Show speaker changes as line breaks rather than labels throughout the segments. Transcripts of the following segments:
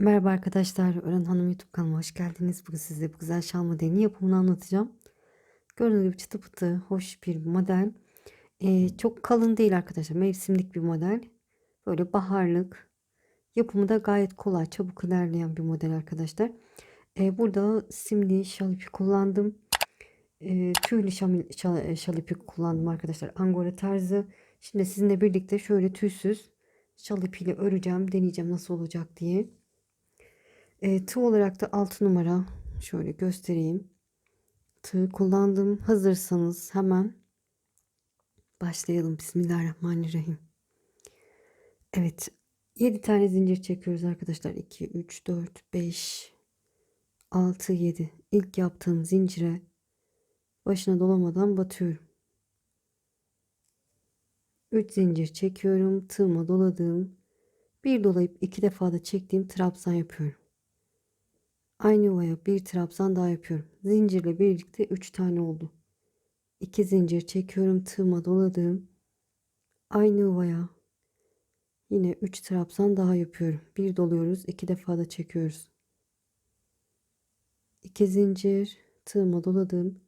Merhaba arkadaşlar, Ören Hanım YouTube kanalıma hoş geldiniz. Bugün size bu güzel şal modelini yapımını anlatacağım. Gördüğünüz gibi çıtı pıtı, hoş bir model. Ee, çok kalın değil arkadaşlar, mevsimlik bir model. Böyle baharlık. Yapımı da gayet kolay, çabuk ilerleyen bir model arkadaşlar. Ee, burada simli şal ipi kullandım. Ee, tüylü şal, şal, şal ipi kullandım arkadaşlar. Angora tarzı. Şimdi sizinle birlikte şöyle tüysüz şal ipiyle öreceğim, deneyeceğim nasıl olacak diye. E, tığ olarak da 6 numara şöyle göstereyim. Tığ kullandım. Hazırsanız hemen başlayalım. Bismillahirrahmanirrahim. Evet. 7 tane zincir çekiyoruz arkadaşlar. 2, 3, 4, 5, 6, 7. İlk yaptığım zincire başına dolamadan batıyorum. 3 zincir çekiyorum. Tığıma doladığım bir dolayıp iki defa da çektiğim trabzan yapıyorum. Aynı yuvaya bir trabzan daha yapıyorum. Zincirle birlikte 3 tane oldu. 2 zincir çekiyorum. Tığıma doladığım aynı yuvaya yine 3 trabzan daha yapıyorum. Bir doluyoruz. 2 defa da çekiyoruz. 2 zincir tığıma doladığım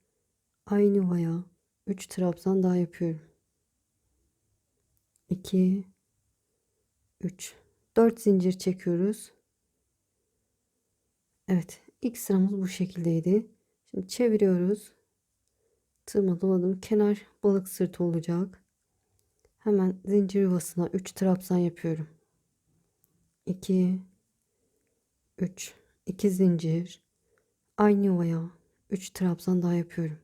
aynı yuvaya 3 trabzan daha yapıyorum. 2 3 4 zincir çekiyoruz. Evet ilk sıramız bu şekildeydi. Şimdi çeviriyoruz. Tığıma doladım. Kenar balık sırtı olacak. Hemen zincir yuvasına 3 trabzan yapıyorum. 2 3 2 zincir aynı yuvaya 3 trabzan daha yapıyorum.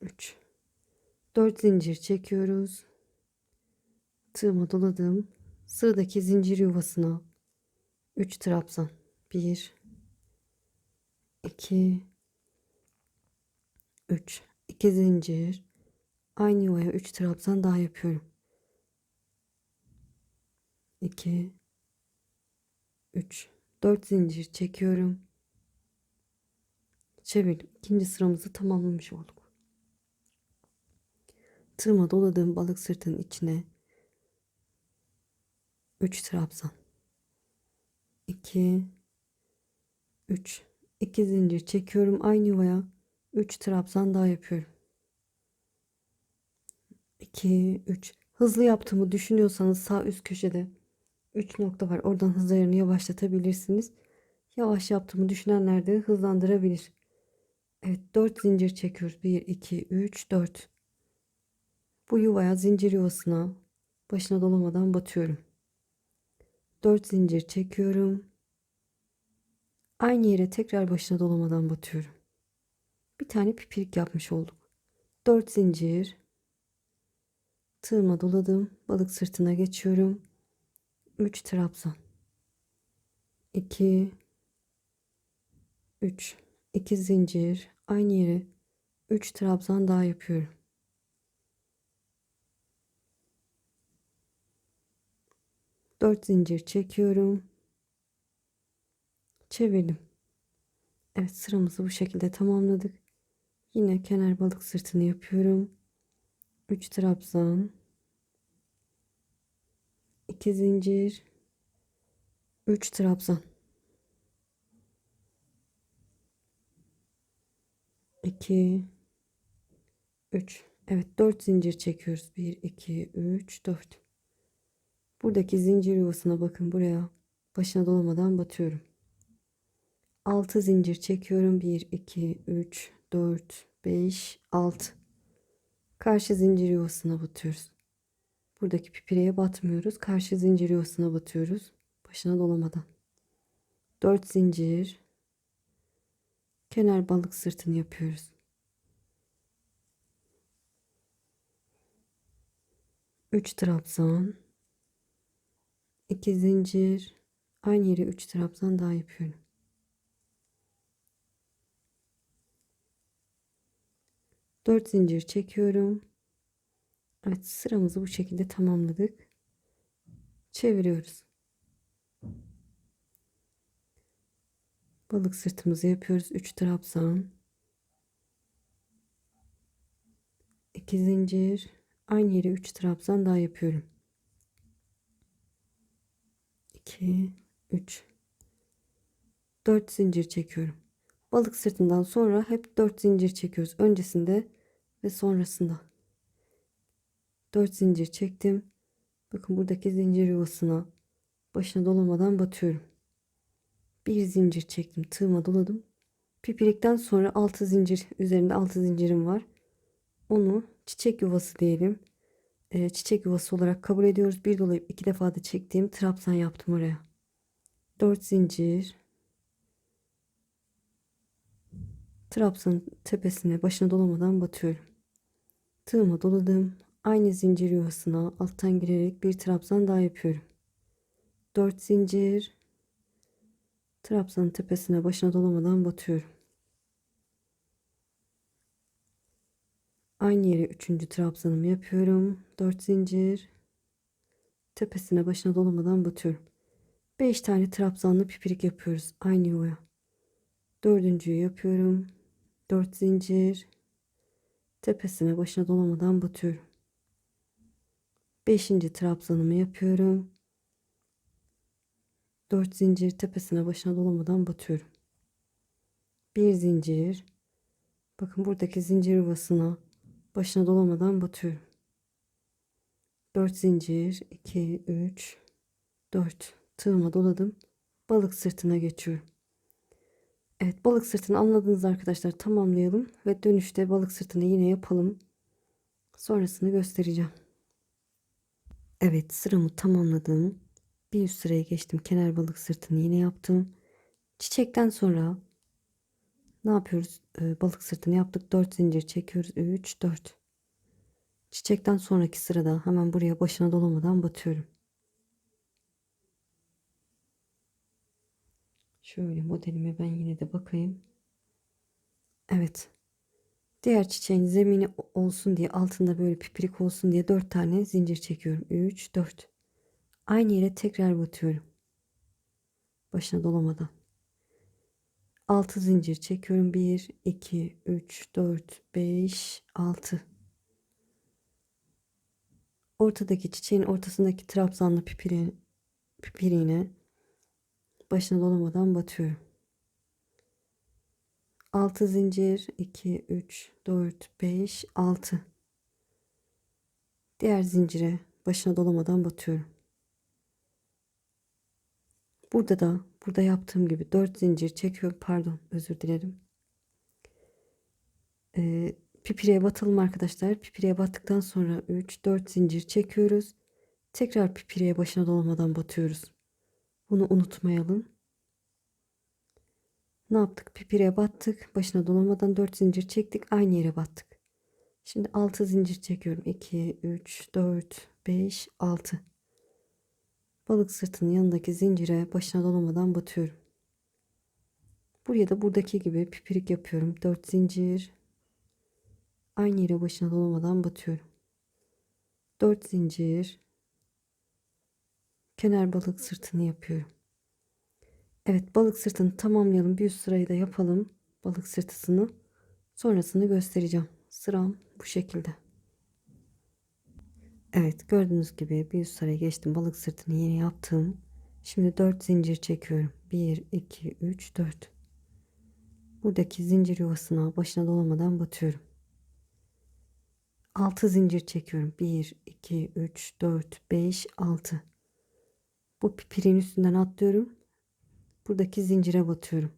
3 4 zincir çekiyoruz. Tığıma doladım sıradaki zincir yuvasına. 3 trabzan. 1 2 3 2 zincir. Aynı yuvaya 3 trabzan daha yapıyorum. 2 3 4 zincir çekiyorum. Çevirdim. İkinci sıramızı tamamlamış olduk. Tığıma doladığım balık sırtının içine 3 trabzan 2 3 2 zincir çekiyorum aynı yuvaya. 3 trabzan daha yapıyorum. 2 3 hızlı yaptığımı düşünüyorsanız sağ üst köşede 3 nokta var. Oradan hız ayarını yavaşlatabilirsiniz. Yavaş yaptığımı düşünenler de hızlandırabilir. Evet 4 zincir çekiyoruz. 1 2 3 4 bu yuvaya zincir yuvasına başına dolamadan batıyorum 4 zincir çekiyorum. Aynı yere tekrar başına dolamadan batıyorum. Bir tane pipirik yapmış olduk. 4 zincir. Tığıma doladım. Balık sırtına geçiyorum. 3 trabzan. 2 3 2 zincir. Aynı yere 3 trabzan daha yapıyorum. 4 zincir çekiyorum. Çevirdim. Evet sıramızı bu şekilde tamamladık. Yine kenar balık sırtını yapıyorum. 3 trabzan. 2 zincir. 3 trabzan. 2 3 Evet 4 zincir çekiyoruz. 1 2 3 4 Buradaki zincir yuvasına bakın buraya. Başına dolmadan batıyorum. 6 zincir çekiyorum. 1, 2, 3, 4, 5, 6. Karşı zincir yuvasına batıyoruz. Buradaki pipireye batmıyoruz. Karşı zincir yuvasına batıyoruz. Başına dolamadan. 4 zincir. Kenar balık sırtını yapıyoruz. 3 trabzan. 2 zincir aynı yere 3 trabzan daha yapıyorum. Dört zincir çekiyorum. Evet sıramızı bu şekilde tamamladık. Çeviriyoruz. Balık sırtımızı yapıyoruz. 3 trabzan. 2 zincir aynı yere 3 trabzan daha yapıyorum. 2 3 4 zincir çekiyorum. Balık sırtından sonra hep 4 zincir çekiyoruz. Öncesinde ve sonrasında. 4 zincir çektim. Bakın buradaki zincir yuvasına başına dolamadan batıyorum. Bir zincir çektim. Tığıma doladım. Pipirikten sonra 6 zincir üzerinde 6 zincirim var. Onu çiçek yuvası diyelim. Ee, çiçek yuvası olarak kabul ediyoruz. Bir dolayıp iki defa da çektiğim trabzan yaptım oraya. 4 zincir. Trabzanın tepesine başına dolamadan batıyorum. Tığıma doladım. Aynı zincir yuvasına alttan girerek bir trabzan daha yapıyorum. 4 zincir. Trabzanın tepesine başına dolamadan batıyorum. Aynı yere üçüncü trabzanımı yapıyorum. 4 zincir. Tepesine başına dolamadan batıyorum. 5 tane trabzanlı pipirik yapıyoruz aynı yuvaya. Dördüncüyü yapıyorum. 4 zincir. Tepesine başına dolamadan batıyorum. 5. trabzanımı yapıyorum. 4 zincir tepesine başına dolamadan batıyorum. Bir zincir. Bakın buradaki zincir yuvasına başına dolamadan batıyorum. 4 zincir 2 3 4 tığıma doladım. Balık sırtına geçiyorum. Evet balık sırtını anladınız arkadaşlar tamamlayalım ve dönüşte balık sırtını yine yapalım. Sonrasını göstereceğim. Evet sıramı tamamladım. Bir üst sıraya geçtim. Kenar balık sırtını yine yaptım. Çiçekten sonra ne yapıyoruz? Ee, balık sırtını yaptık. 4 zincir çekiyoruz. 3 4. Çiçekten sonraki sırada hemen buraya başına dolamadan batıyorum. Şöyle modelime ben yine de bakayım. Evet. Diğer çiçeğin zemini olsun diye altında böyle pipirik olsun diye 4 tane zincir çekiyorum. 3 4. Aynı yere tekrar batıyorum. Başına dolamadan. 6 zincir çekiyorum. 1 2 3 4 5 6. Ortadaki çiçeğin ortasındaki trabzanlı pipiri, pipiriğine başına dolamadan batıyorum. 6 zincir 2 3 4 5 6 diğer zincire başına dolamadan batıyorum burada da burada yaptığım gibi 4 zincir çekiyorum pardon özür dilerim ee, pipireye batalım arkadaşlar pipireye battıktan sonra 3 4 zincir çekiyoruz tekrar pipireye başına dolamadan batıyoruz bunu unutmayalım ne yaptık? Pipire battık. Başına dolamadan 4 zincir çektik. Aynı yere battık. Şimdi 6 zincir çekiyorum. 2, 3, 4, 5, 6. Balık sırtının yanındaki zincire başına dolamadan batıyorum. Buraya da buradaki gibi pipirik yapıyorum. 4 zincir. Aynı yere başına dolamadan batıyorum. 4 zincir. Kenar balık sırtını yapıyorum. Evet balık sırtını tamamlayalım. Bir üst sırayı da yapalım. Balık sırtısını. Sonrasını göstereceğim. Sıram bu şekilde. Evet gördüğünüz gibi bir üst sıraya geçtim. Balık sırtını yeni yaptım. Şimdi 4 zincir çekiyorum. 1, 2, 3, 4. Buradaki zincir yuvasına başına dolamadan batıyorum. 6 zincir çekiyorum. 1, 2, 3, 4, 5, 6. Bu pipirin üstünden atlıyorum buradaki zincire batıyorum.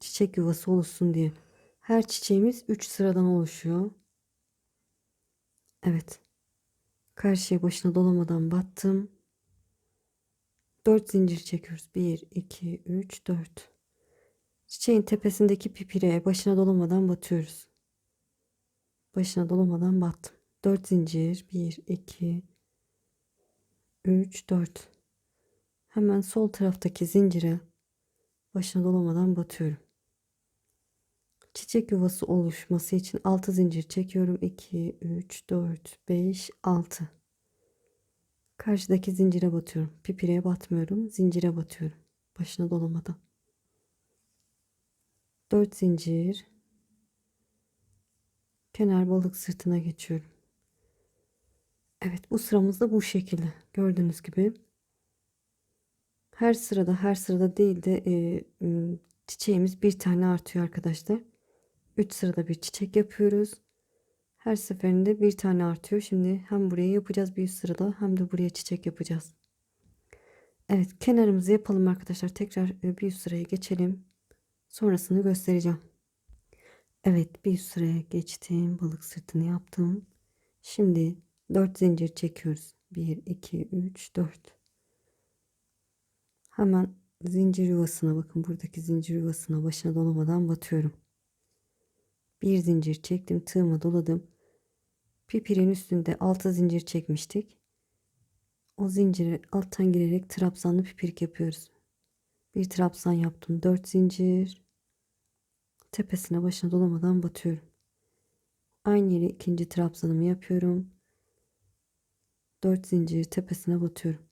Çiçek yuvası oluşsun diye. Her çiçeğimiz 3 sıradan oluşuyor. Evet. Karşıya başına dolamadan battım. 4 zincir çekiyoruz. 1, 2, 3, 4. Çiçeğin tepesindeki pipireye başına dolamadan batıyoruz. Başına dolamadan battım. 4 zincir. 1, 2, 3, 4. Hemen sol taraftaki zincire başına dolamadan batıyorum. Çiçek yuvası oluşması için 6 zincir çekiyorum. 2, 3, 4, 5, 6. Karşıdaki zincire batıyorum. Pipireye batmıyorum. Zincire batıyorum. Başına dolamadan. 4 zincir. Kenar balık sırtına geçiyorum. Evet bu sıramızda bu şekilde. Gördüğünüz gibi Her sırada her sırada değil de e, çiçeğimiz bir tane artıyor arkadaşlar. 3 sırada bir çiçek yapıyoruz. Her seferinde bir tane artıyor. Şimdi hem buraya yapacağız bir üst sırada hem de buraya çiçek yapacağız. Evet kenarımızı yapalım arkadaşlar. Tekrar e, bir üst sıraya geçelim. Sonrasını göstereceğim. Evet bir üst sıraya geçtim. Balık sırtını yaptım. Şimdi 4 zincir çekiyoruz. 1, 2, 3, 4. Hemen zincir yuvasına bakın. Buradaki zincir yuvasına başına dolamadan batıyorum. Bir zincir çektim. Tığıma doladım. Pipirin üstünde 6 zincir çekmiştik. O zinciri alttan girerek trabzanlı pipirik yapıyoruz. Bir trabzan yaptım. 4 zincir. Tepesine başına dolamadan batıyorum. Aynı yere ikinci trabzanımı yapıyorum. 4 zincir tepesine batıyorum.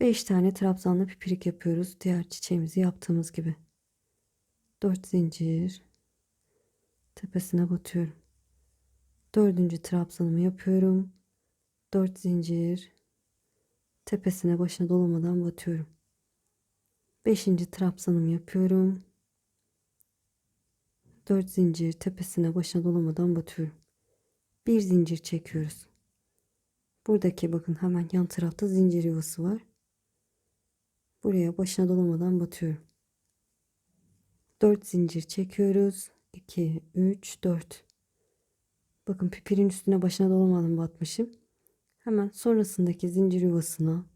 5 tane trabzanlı pipirik yapıyoruz. Diğer çiçeğimizi yaptığımız gibi. 4 zincir tepesine batıyorum. Dördüncü trabzanımı yapıyorum. 4 zincir tepesine başına dolamadan batıyorum. 5. trabzanımı yapıyorum. 4 zincir tepesine başına dolamadan batıyorum. Bir zincir çekiyoruz. Buradaki bakın hemen yan tarafta zincir yuvası var. Buraya başına dolamadan batıyorum. 4 zincir çekiyoruz. 2, 3, 4. Bakın pipirin üstüne başına dolamadan batmışım. Hemen sonrasındaki zincir yuvasına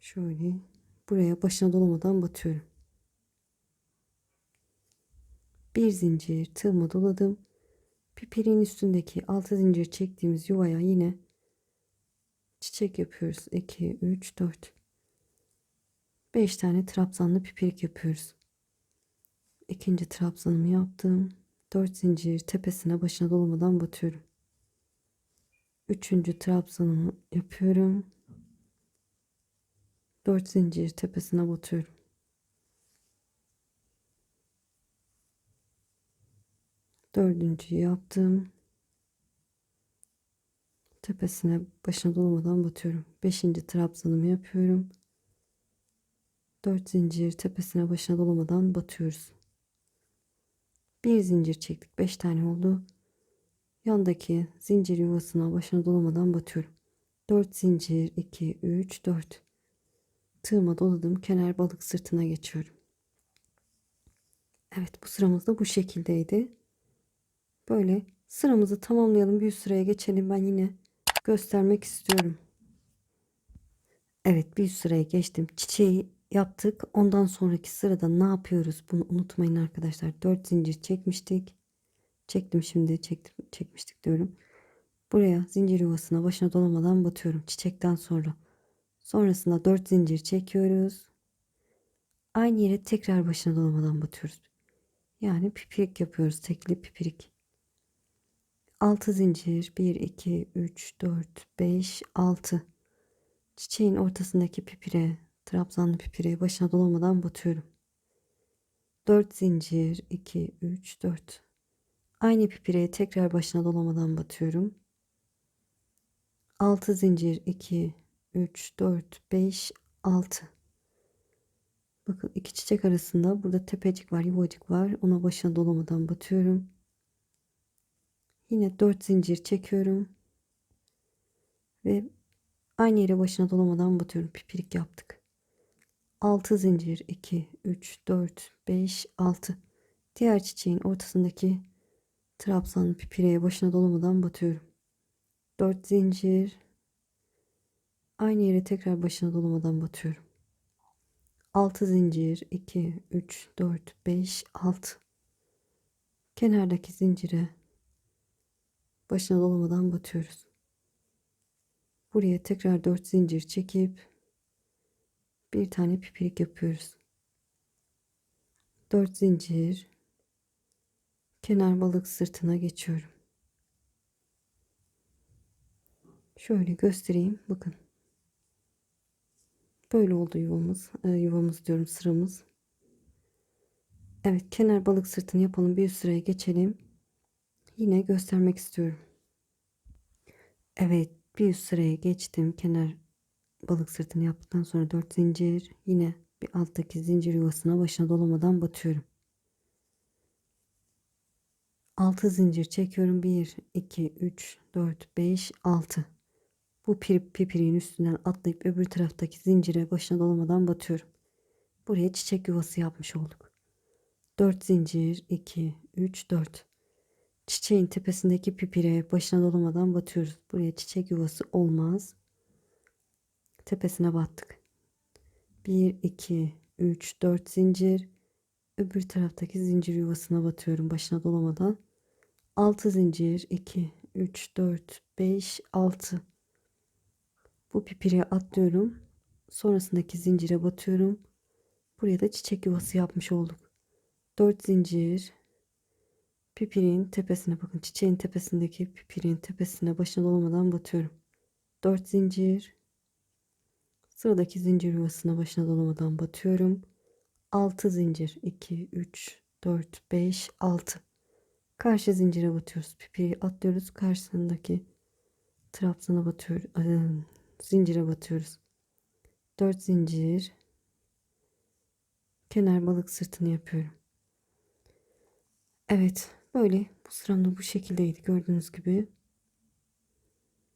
şöyle buraya başına dolamadan batıyorum. Bir zincir tığıma doladım. Pipirin üstündeki altı zincir çektiğimiz yuvaya yine çiçek yapıyoruz. 2, 3, 4. 5 tane trabzanlı pipirik yapıyoruz. İkinci trabzanımı yaptım. 4 zincir tepesine başına dolamadan batıyorum. Üçüncü trabzanımı yapıyorum. 4 zincir tepesine batıyorum. Dördüncüyü yaptım. Tepesine başına dolamadan batıyorum. Beşinci trabzanımı yapıyorum. 4 zincir tepesine başına dolamadan batıyoruz. Bir zincir çektik. 5 tane oldu. Yandaki zincir yuvasına başına dolamadan batıyorum. 4 zincir 2 3 4 tığıma doladım. Kenar balık sırtına geçiyorum. Evet bu sıramız da bu şekildeydi. Böyle sıramızı tamamlayalım. Bir sıraya geçelim. Ben yine göstermek istiyorum. Evet bir sıraya geçtim. Çiçeği yaptık. Ondan sonraki sırada ne yapıyoruz? Bunu unutmayın arkadaşlar. 4 zincir çekmiştik. Çektim şimdi çektim, çekmiştik diyorum. Buraya zincir yuvasına başına dolamadan batıyorum çiçekten sonra. Sonrasında 4 zincir çekiyoruz. Aynı yere tekrar başına dolamadan batıyoruz. Yani pipirik yapıyoruz. Tekli pipirik. 6 zincir 1 2 3 4 5 6 çiçeğin ortasındaki pipire trabzanlı pipire başına dolamadan batıyorum 4 zincir 2 3 4 aynı pipireye tekrar başına dolamadan batıyorum 6 zincir 2 3 4 5 6 bakın iki çiçek arasında burada tepecik var yuvacık var ona başına dolamadan batıyorum Yine 4 zincir çekiyorum. Ve aynı yere başına dolamadan batıyorum. Pipirik yaptık. 6 zincir 2 3 4 5 6. Diğer çiçeğin ortasındaki trabzan pipireye başına dolamadan batıyorum. 4 zincir aynı yere tekrar başına dolamadan batıyorum. 6 zincir 2 3 4 5 6 kenardaki zincire başına dolamadan batıyoruz. Buraya tekrar 4 zincir çekip bir tane pipirik yapıyoruz. 4 zincir kenar balık sırtına geçiyorum. Şöyle göstereyim. Bakın. Böyle oldu yuvamız. Ee, yuvamız diyorum sıramız. Evet kenar balık sırtını yapalım. Bir üst sıraya geçelim yine göstermek istiyorum. Evet bir üst sıraya geçtim. Kenar balık sırtını yaptıktan sonra 4 zincir yine bir alttaki zincir yuvasına başına dolamadan batıyorum. 6 zincir çekiyorum. 1, 2, 3, 4, 5, 6. Bu pir, pipiriğin üstünden atlayıp öbür taraftaki zincire başına dolamadan batıyorum. Buraya çiçek yuvası yapmış olduk. 4 zincir, 2, 3, 4. Çiçeğin tepesindeki pipire başına dolamadan batıyoruz. Buraya çiçek yuvası olmaz. Tepesine battık. 1, 2, 3, 4 zincir. Öbür taraftaki zincir yuvasına batıyorum başına dolamadan. 6 zincir 2 3 4 5 6 bu pipire atlıyorum. Sonrasındaki zincire batıyorum. Buraya da çiçek yuvası yapmış olduk. 4 zincir. Pipirin tepesine bakın. Çiçeğin tepesindeki pipirin tepesine başına dolmadan batıyorum. 4 zincir sıradaki zincir yuvasına başına dolmadan batıyorum 6 zincir 2 3 4 5 6 Karşı zincire batıyoruz. Pipiyi atlıyoruz. Karşısındaki trabzana batıyoruz. Zincire batıyoruz. 4 zincir. Kenar balık sırtını yapıyorum. Evet. Böyle bu sıramda bu şekildeydi. Gördüğünüz gibi.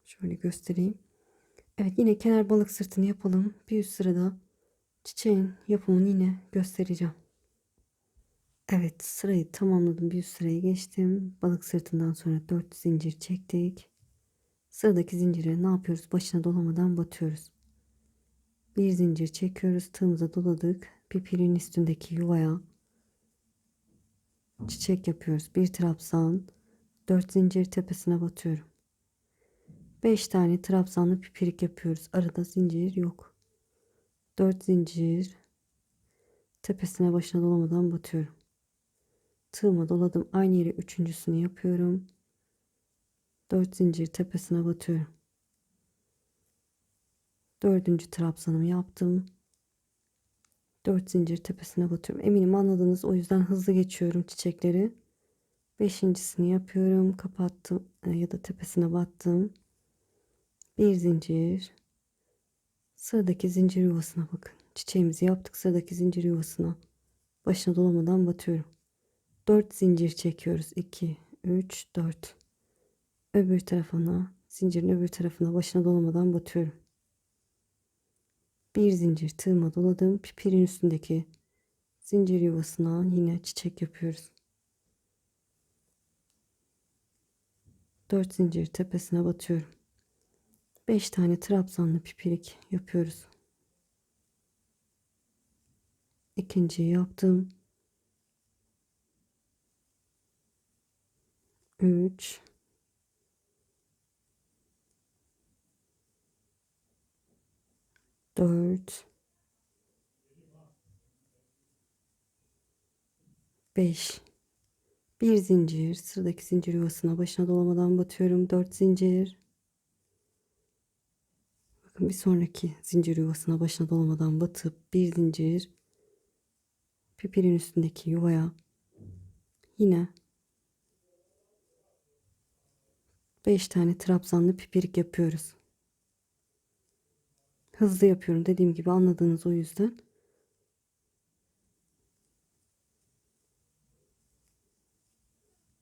Şöyle göstereyim. Evet yine kenar balık sırtını yapalım. Bir üst sırada çiçeğin yapımını yine göstereceğim. Evet sırayı tamamladım. Bir üst sıraya geçtim. Balık sırtından sonra 4 zincir çektik. Sıradaki zincire ne yapıyoruz? Başına dolamadan batıyoruz. Bir zincir çekiyoruz. Tığımıza doladık. Pipirin üstündeki yuvaya çiçek yapıyoruz. Bir trabzan. 4 zincir tepesine batıyorum. 5 tane trabzanlı pipirik yapıyoruz. Arada zincir yok. 4 zincir tepesine başına dolamadan batıyorum tığıma doladım. Aynı yere üçüncüsünü yapıyorum. 4 zincir tepesine batıyorum. Dördüncü trabzanımı yaptım. 4 zincir tepesine batıyorum. Eminim anladınız. O yüzden hızlı geçiyorum çiçekleri. Beşincisini yapıyorum. Kapattım e, ya da tepesine battım. Bir zincir. Sıradaki zincir yuvasına bakın. Çiçeğimizi yaptık. Sıradaki zincir yuvasına başına dolamadan batıyorum. 4 zincir çekiyoruz. 2, 3, 4. Öbür tarafına, zincirin öbür tarafına başına dolamadan batıyorum. Bir zincir tığıma doladım. Pipirin üstündeki zincir yuvasına yine çiçek yapıyoruz. 4 zincir tepesine batıyorum. 5 tane trabzanlı pipirik yapıyoruz. İkinciyi yaptım. 3 4 5 bir zincir sıradaki zincir yuvasına başına dolamadan batıyorum. 4 zincir bakın bir sonraki zincir yuvasına başına dolamadan batıp bir zincir pipirin üstündeki yuvaya yine 5 tane trabzanlı pipirik yapıyoruz. Hızlı yapıyorum dediğim gibi anladığınız o yüzden.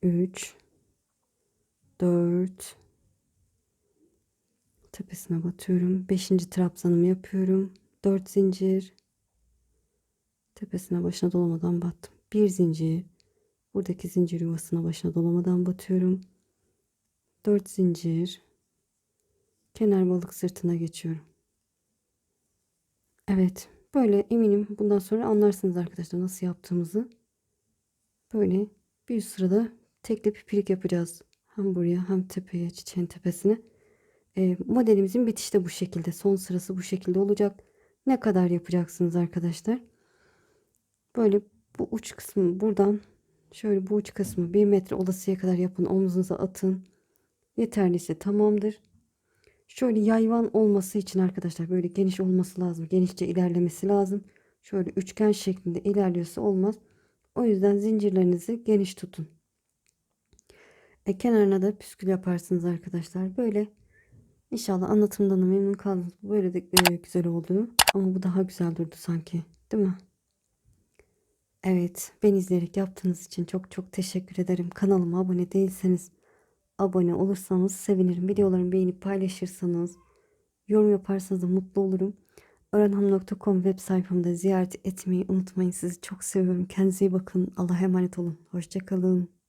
Üç, dört, tepesine batıyorum. Beşinci trabzanımı yapıyorum. Dört zincir, tepesine başına dolamadan battım. Bir zincir, buradaki zincir yuvasına başına dolamadan batıyorum. 4 zincir kenar balık sırtına geçiyorum. Evet böyle eminim bundan sonra anlarsınız arkadaşlar nasıl yaptığımızı. Böyle bir sırada tekli pipirik yapacağız. Hem buraya hem tepeye çiçeğin tepesine. E, modelimizin bitişi de bu şekilde. Son sırası bu şekilde olacak. Ne kadar yapacaksınız arkadaşlar? Böyle bu uç kısmı buradan şöyle bu uç kısmı 1 metre olasıya kadar yapın. Omuzunuza atın. Yeterliyse tamamdır. Şöyle yayvan olması için arkadaşlar böyle geniş olması lazım. Genişçe ilerlemesi lazım. Şöyle üçgen şeklinde ilerliyorsa olmaz. O yüzden zincirlerinizi geniş tutun. E, kenarına da püskül yaparsınız arkadaşlar. Böyle İnşallah anlatımdan da memnun kaldınız. Böyle de e, güzel oldu. Ama bu daha güzel durdu sanki. Değil mi? Evet, beni izleyerek yaptığınız için çok çok teşekkür ederim. Kanalıma abone değilseniz abone olursanız sevinirim. Videolarımı beğenip paylaşırsanız, yorum yaparsanız da mutlu olurum. Öğrenham.com web sayfamda ziyaret etmeyi unutmayın. Sizi çok seviyorum. Kendinize iyi bakın. Allah'a emanet olun. Hoşçakalın.